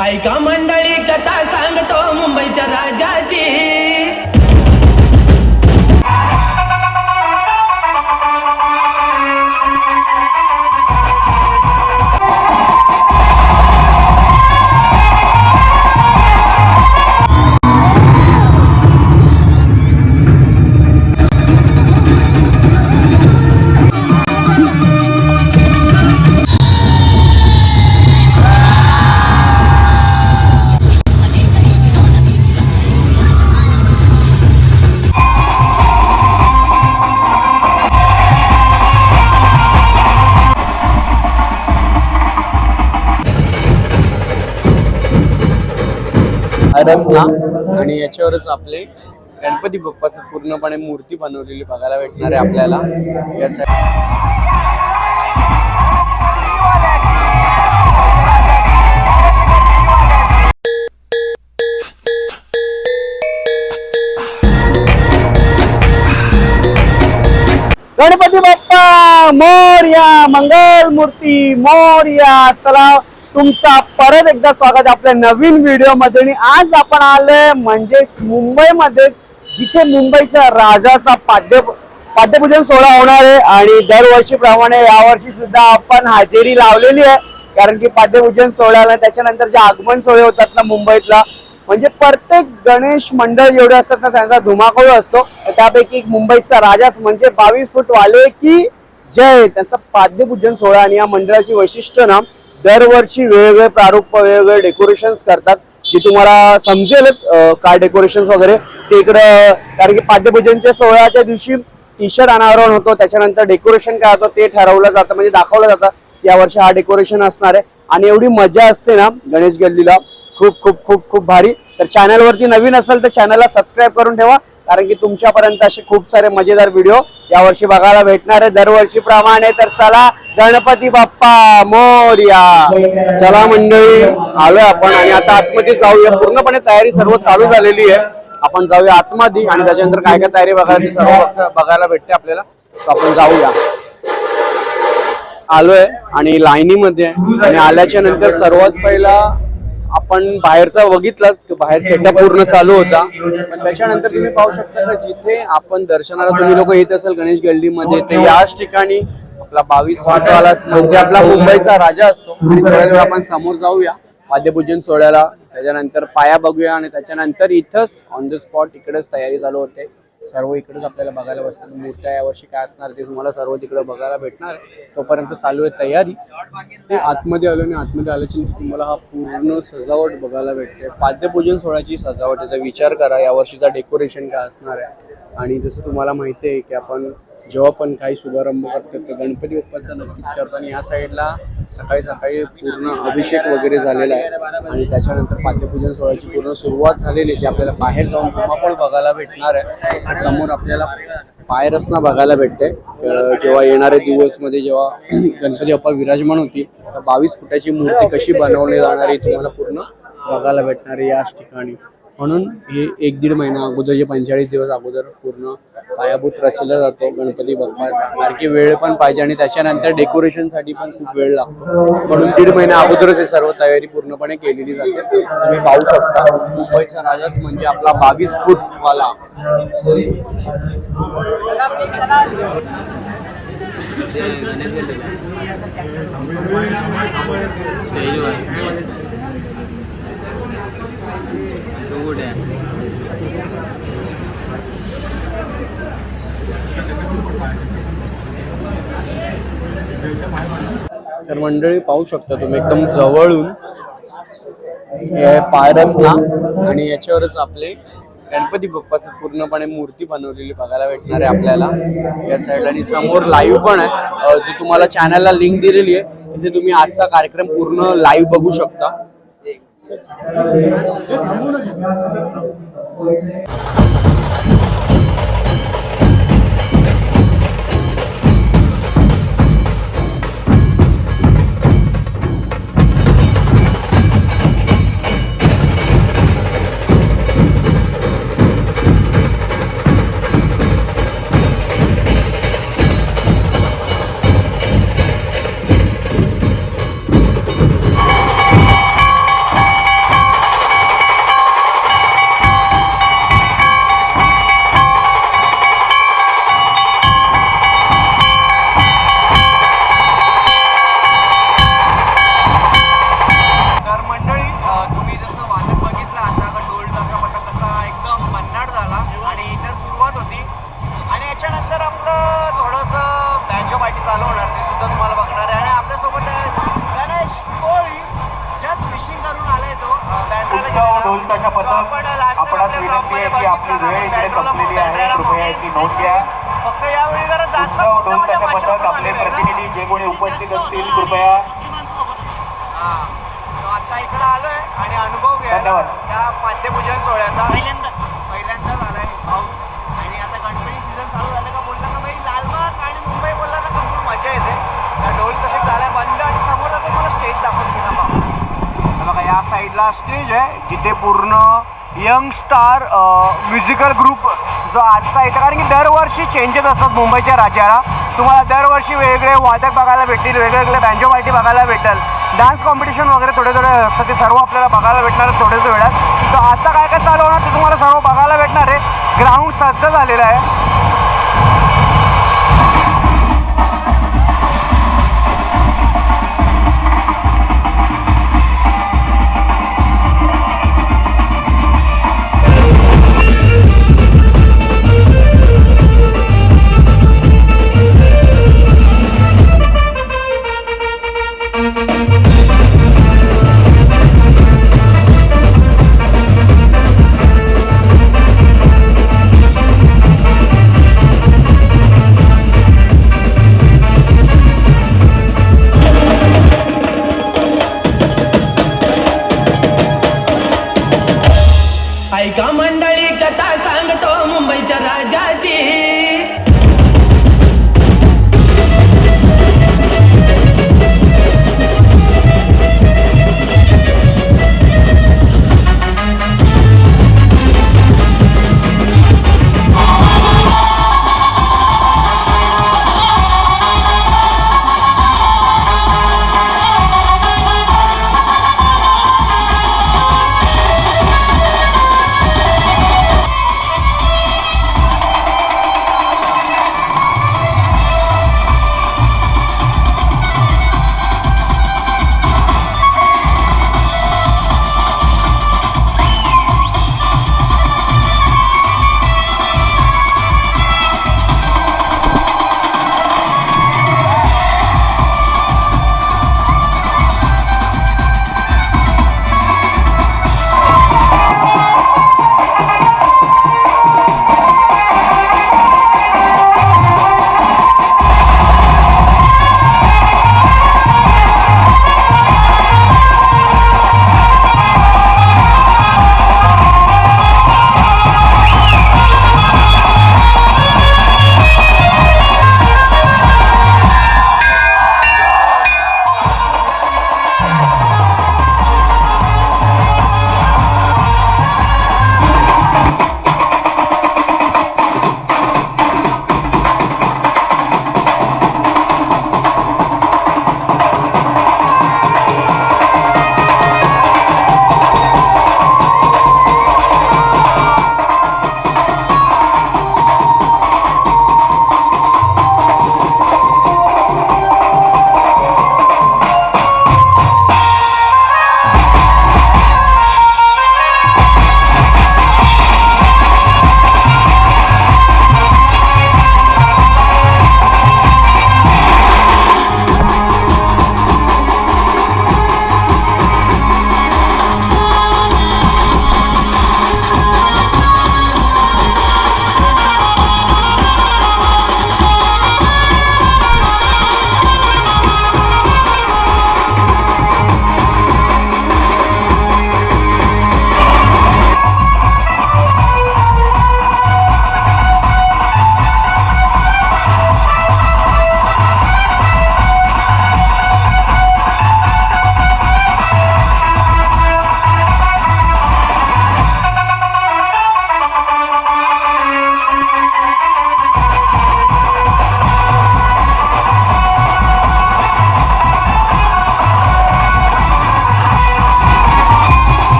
ऐका मंडळी कथा सांगतो मुंबईच्या राजाची. रचना आणि याच्यावरच आपले गणपती बाप्पाचं पूर्णपणे मूर्ती बनवलेली बघायला भेटणार आहे आपल्याला. या सा- गणपती बाप्पा मोर्या मंगल मूर्ती मोर्या चला. तुमचा परत एकदा स्वागत आहे आपल्या नवीन व्हिडिओमध्ये आणि आज आपण आलोय म्हणजेच मुंबईमध्ये जिथे मुंबईच्या राजाचा पाद्य पाद्यपूजन सोहळा होणार आहे. आणि दरवर्षीप्रमाणे यावर्षी सुद्धा आपण हजेरी लावलेली आहे. कारण की पाद्यपूजन सोहळ्याला त्याच्यानंतर जे आगमन सोहळे होतात ना मुंबईतला म्हणजे प्रत्येक गणेश मंडळ जेवढे असतात ना त्यांचा धुमाकूळ असतो. त्यापैकी एक मुंबईचा राजाच म्हणजे बावीस फूट वाले की जय. त्यांचा पाद्यपूजन सोहळा आणि या मंडळाची वैशिष्ट्य ना दरवर्षी वेगवेगळे प्रारूप वेगवेगळे डेकोरेशन्स करतात जे तुम्हाला समजेलच काय डेकोरेशन वगैरे. ते इकडं कारण की पाद्यपूजनच्या सोहळ्याच्या दिवशी टी शर्ट अनावरण होतो त्याच्यानंतर डेकोरेशन काय होतं ते ठरवलं जातं म्हणजे दाखवलं जातं. या वर्षी हा डेकोरेशन असणार आहे. आणि एवढी मजा असते ना गणेश गल्लीला. खूप खूप खूप खूप भारी. तर चॅनलवरती नवीन असेल तर चॅनलला सबस्क्राईब करून ठेवा. कारण की तुमच्यापर्यंत असे खूप सारे मजेदार व्हिडिओ यावर्षी बघायला भेटणार आहे. दरवर्षी प्रमाणे तर चला गणपती बाप्पा मोर्या. चला मंडळी आलोय आपण आणि आता आतमध्ये जाऊया. पूर्णपणे तयारी सर्व चालू झालेली आहे. आपण जाऊया आतमध्ये आणि त्याच्यानंतर काय काय तयारी बघायला ती सर्व बघायला भेटते आपल्याला. आपण जाऊया. आलोय आणि लाईनीमध्ये. आणि आल्याच्यानंतर सर्वात पहिला आपण बाहेरचा बघितलाच बाहेर सेटअप पूर्ण चालू होता. पण त्याच्यानंतर तुम्ही पाहू शकता का जिथे आपण दर्शनाला तुम्ही लोक येत असाल गणेश गल्लीमध्ये ते याच ठिकाणी आपला बावीस फुटवाला म्हणजे आपला मुंबईचा राजा असतो. आणि थोड्या वेळ आपण समोर जाऊया वाद्यपूजन सोहळ्याला. त्याच्यानंतर पाया बघूया आणि त्याच्यानंतर इथंच ऑन द स्पॉट इकडेच तयारी चालू होते. सर्व इकडेच आपल्याला बघायला बसतात मूर्त्या यावर्षी काय असणार ते तुम्हाला सर्व तिकडे बघायला भेटणार. तोपर्यंत चालू आहे तयारी. ते आतमध्ये आलो आणि आतमध्ये आल्याची तुम्हाला हा पूर्ण सजावट बघायला भेटते. पाद्यपूजन सोहळ्याची सजावट याचा विचार करा. यावर्षीचा डेकोरेशन काय असणार आहे? आणि जसं तुम्हाला माहिती आहे की आपण जेव्हा पण काही शुभारंभ करतात तर गणपती बाप्पाचा नक्कीच करतो. आणि या साईडला सकाळी सकाळी पूर्ण अभिषेक वगैरे झालेला आहे. आणि त्याच्यानंतर पाद्यपूजन सोहळ्याची पूर्ण सुरुवात झालेली आहे जी आपल्याला बाहेर जाऊन धुमाकूळ बघायला भेटणार आहे. समोर आपल्याला पायरचना बघायला भेटते. जेव्हा येणारे दिवसमध्ये जेव्हा गणपती बाप्पा विराजमान होती तर बावीस फुटाची मूर्ती कशी बनवली जाणार आहे तुम्हाला पूर्ण बघायला भेटणार आहे याच ठिकाणी. म्हणून हे एक दीड महिना अगोदर जे पंचेचाळीस दिवस अगोदर पूर्ण पायाभूत रचला जातो गणपती बप्पा सारखी वेळ पण पाहिजे आणि त्याच्यानंतर डेकोरेशनसाठी पण खूप वेळ लागतो म्हणून दीड महिना अगोदरच हे सर्व तयारी पूर्णपणे केलेली जाते तुम्ही पाहू शकता मुंबईचा राजाच म्हणजे आपला बावीस फूट वाला तर मंडळी पाहू शकता तुम्ही एकदम जवळून हे आहे आणि याच्यावरच आपले गणपती बाप्पाचं पूर्णपणे मूर्ती बनवलेली बघायला भेटणार आहे आपल्याला. या साईडला आणि समोर लाईव्ह पण आहे. जी जो तुम्हाला चॅनलला लिंक दिलेली आहे तिथे तुम्ही आजचा कार्यक्रम पूर्ण लाईव्ह बघू शकता. 그래서 방문해 주세요. धन्यवाद. त्या पाद्यपूजन सोहळ्याचा पहिल्यांदा. पहिल्यांदा झालाय भाऊ आणि आता गणपती सीझन चालू झालं का बोलला का भाई लालबाग आणि मुंबई बोलला ना का खूप मजा येते ढोल तसे झालाय बंद आणि समोर जातो मला स्टेज दाखवून पुन्हा भाऊ हे बघा या साईडला स्टेज आहे जिथे पूर्ण यंग स्टार म्युझिकल ग्रुप जो आजचा येतो. कारण की दरवर्षी चेंजेस असतात मुंबईच्या राज्याला. तुम्हाला दरवर्षी वेगवेगळे वादक बघायला भेटतील वेगळे वेगळे बँजो पार्टी बघायला भेटेल. डान्स कॉम्पिटिशन वगैरे थोडे थोडे असतं ते सर्व आपल्याला बघायला भेटणार आहे थोड्याच वेळात. तर आता काय काय चालू होणार ते तुम्हाला सर्व बघायला भेटणार आहे. ग्राउंड सज्ज झालेलं आहे.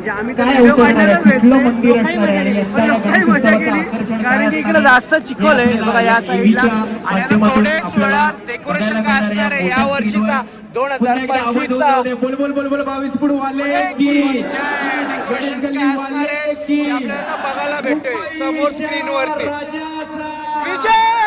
म्हणजे आम्ही तर व्हिडिओ काढणारच मजा केली. कारण की इकडे जास्त चिखल आहे. बघा या साईडला आणि आता थोडेच वेळा डेकोरेशन काय असणार आहे या वर्षीचा दोन हजार पंचवीस चा बोल बोल बोल बोल बावीस फूट वाले की. डेकोरेशन काय असणार आहे? की. आपल्याला बघायला भेटतोय. समोर स्क्रीन वरती. विजय!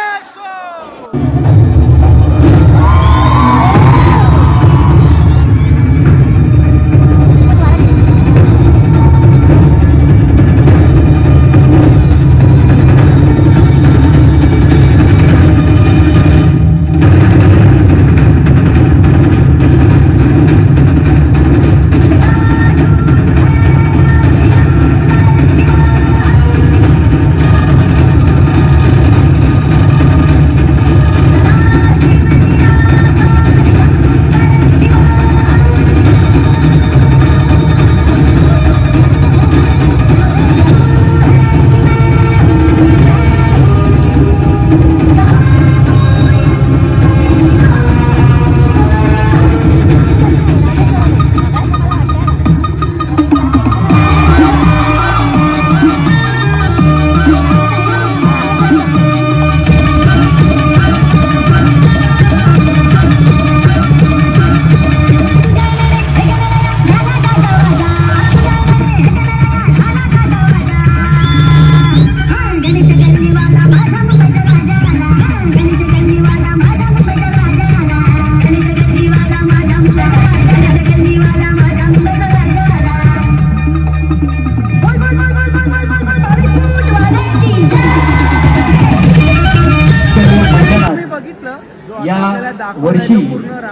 वर्षी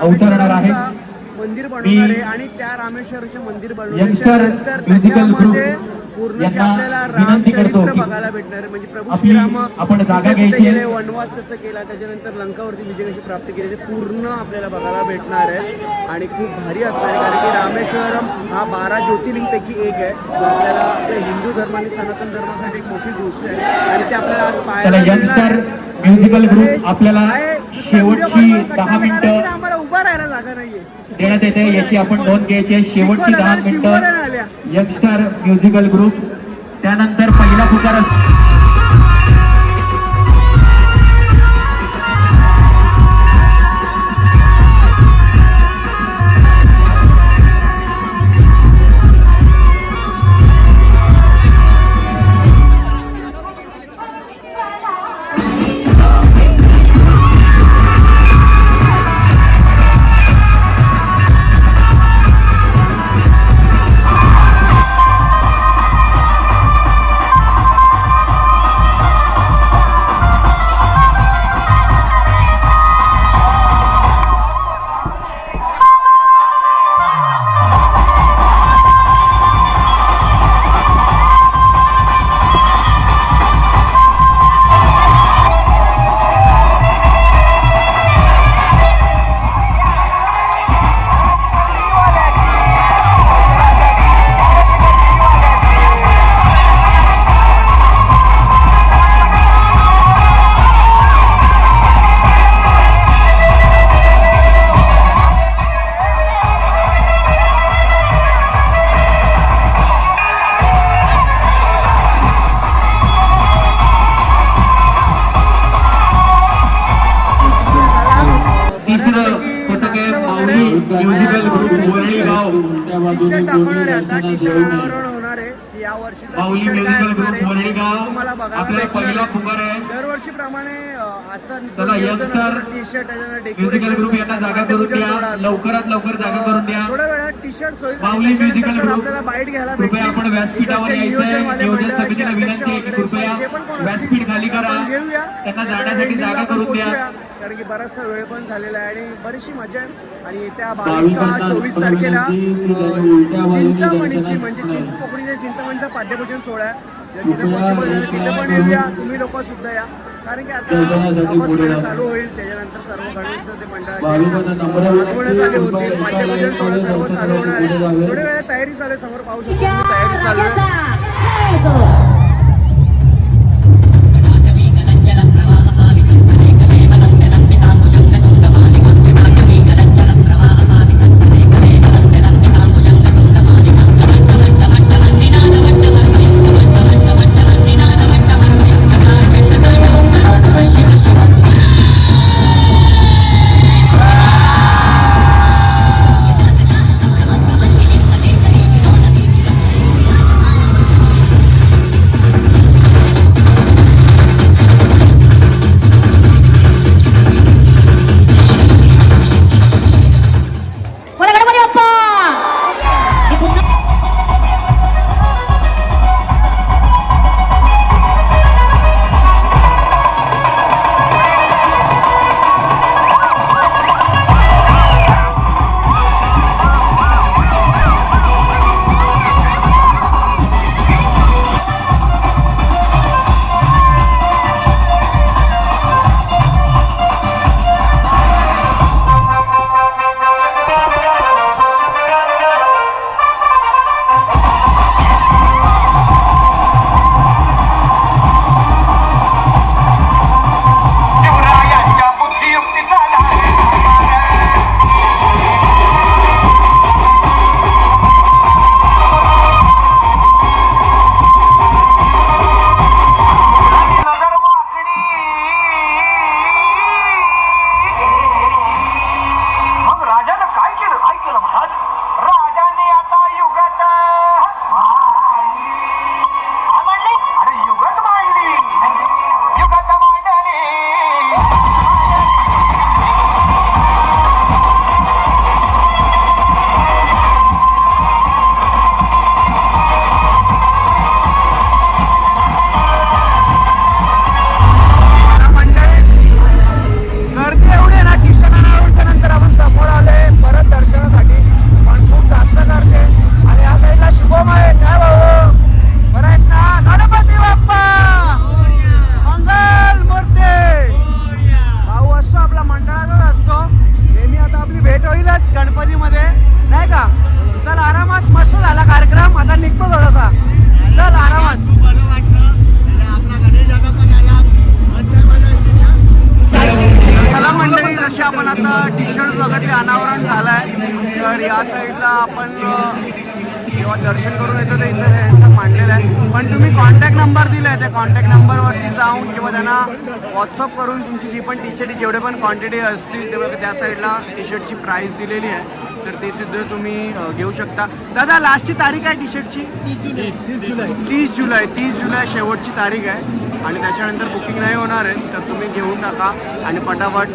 अवतरणार आहे. मंदिर बनवणार आहे आणि त्या रामेश्वरचे मंदिर यंगस्टर बनवल्यानंतर म्युझिकल ग्रुप त्याच्यामध्ये पूर्ण आपल्याला रामचरित्र बघायला भेटणार आहे. म्हणजे प्रभू आपली- श्रीराम आपण जागा घ्यायची आहे. वनवास कसं केला त्याच्यानंतर लंकावरती विजय कशी प्राप्त केली ते पूर्ण आपल्याला बघायला भेटणार आहे. आणि खूप भारी असणार आहे कारण की रामेश्वरम हा बारा ज्योतिर्लिंगपैकी एक आहे. जो आपल्याला आपल्या हिंदू धर्म आणि सनातन धर्मासाठी एक मोठी गोष्ट आहे. आणि ते आपल्याला आज पाहायला म्युझिकल ग्रुप आपल्याला शेवटची दहा मिनिट देण्यात येते. याची आपण नोंद घ्यायची आहे. शेवटची दहा मिनिटं यंगस्टर म्युझिकल ग्रुप त्यानंतर पहिला पुकार असतो आपल्याला पहिला चला यंगस्टर म्युझिकल ग्रुप यांना जागा करून द्या. लवकरात लवकर जागा करून द्या. टी म्युझिकल ग्रुप कृपया आपण व्यासपीठावर यायचं नियोजन समितीला विनंती आहे की कृपया व्यासपीठ खाली करा. त्यांना जाण्यासाठी जागा करून द्या. कारण की बराचसा वेळ पण झालेला आहे आणि बरीचशी मजा आणि येत्या बावीस का चोवीस तारखेला चिंतामणीची म्हणजे चिंच पोकळीच्या चिंतामणीचा पाद्यपूजन सोहळा आहे. तिथे पॉसिबल झालं तिथे पण येऊया. तुम्ही लोक सुद्धा या. कारण की आता चालू होईल त्याच्यानंतर सर्व गणेश ते मंडळ झाले होतील माध्यम सर्व चालू होणार थोड्या वेळा तयारी चालू समोर पाहू शकतो. तयारी चालू दर्शन करून मांडलेलं आहे. पण तुम्ही कॉन्टॅक्ट नंबर दिला आहे त्या कॉन्टॅक्ट नंबरवरती जाऊन किंवा त्यांना व्हॉट्सअप करून तुमची जी पण टी शर्ट जेवढे पण क्वांटिटी असतील तेवढं त्या साईडला टी शर्टची प्राईस दिलेली आहे. तर ते सुद्धा तुम्ही घेऊ शकता. दादा लास्टची तारीख आहे टी शर्टची तीस जुलै. तीस जुलै. शेवटची तारीख आहे. आणि त्याच्यानंतर बुकिंग नाही होणार आहे. तर तुम्ही घेऊन टाका. आणि पटापट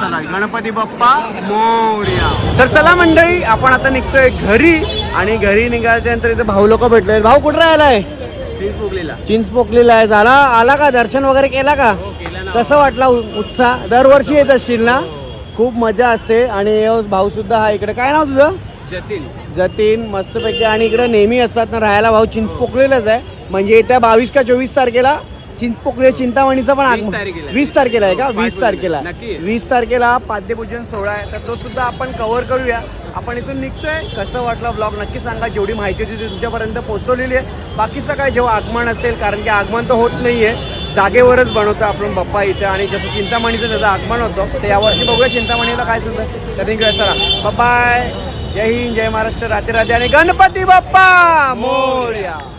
चला. गणपती बाप्पा मोर्या. तर चला मंडळी आपण आता निघतोय घरी. आणि घरी निघाल्यानंतर इथे भाऊ लोक भेटलोय भाऊ कुठे राहिलाय? पोकलेला चिंच पोकलेला आहे. झाला? आला का? दर्शन वगैरे केला का? कसं वाटला उत्साह? दरवर्षी येत असशील ना? खूप मजा असते आणि हे भाऊ सुद्धा हा इकडे. काय नाव तुझं? जतीन. जतीन मस्तपैकी. आणि इकडे नेहमी असतात ना राहायला भाऊ चिंचपोकळीलाच आहे. म्हणजे येत्या बावीस का चोवीस तारखेला चिंचपोकळी चिंतामणीचं पण आगमन- तारखेला. आहे. वीस तारखेला आहे का? वीस पाच तारखेला. वीस तारखेला पाद्यपूजन सोहळा आहे. तर तो सुद्धा आपण कव्हर करूया. आपण इथून निघतोय. कसं वाटलं ब्लॉग नक्की सांगा. जेवढी माहिती होती ती तुमच्यापर्यंत पोहोचवलेली आहे. बाकीचं काय जेव्हा आगमन असेल कारण की आगमन तर होत नाहीये. जागेवरच बनवतो आपण बाप्पा इथं. आणि जसं चिंतामणीचं त्याचं आगमन होतं तर यावर्षी बघूया चिंतामणीला काय सुद्धा. तर निघूया चला बाप्पाय जय हिंद जय महाराष्ट्र. राधे राधे. आणि गणपती बाप्पा मोर्या.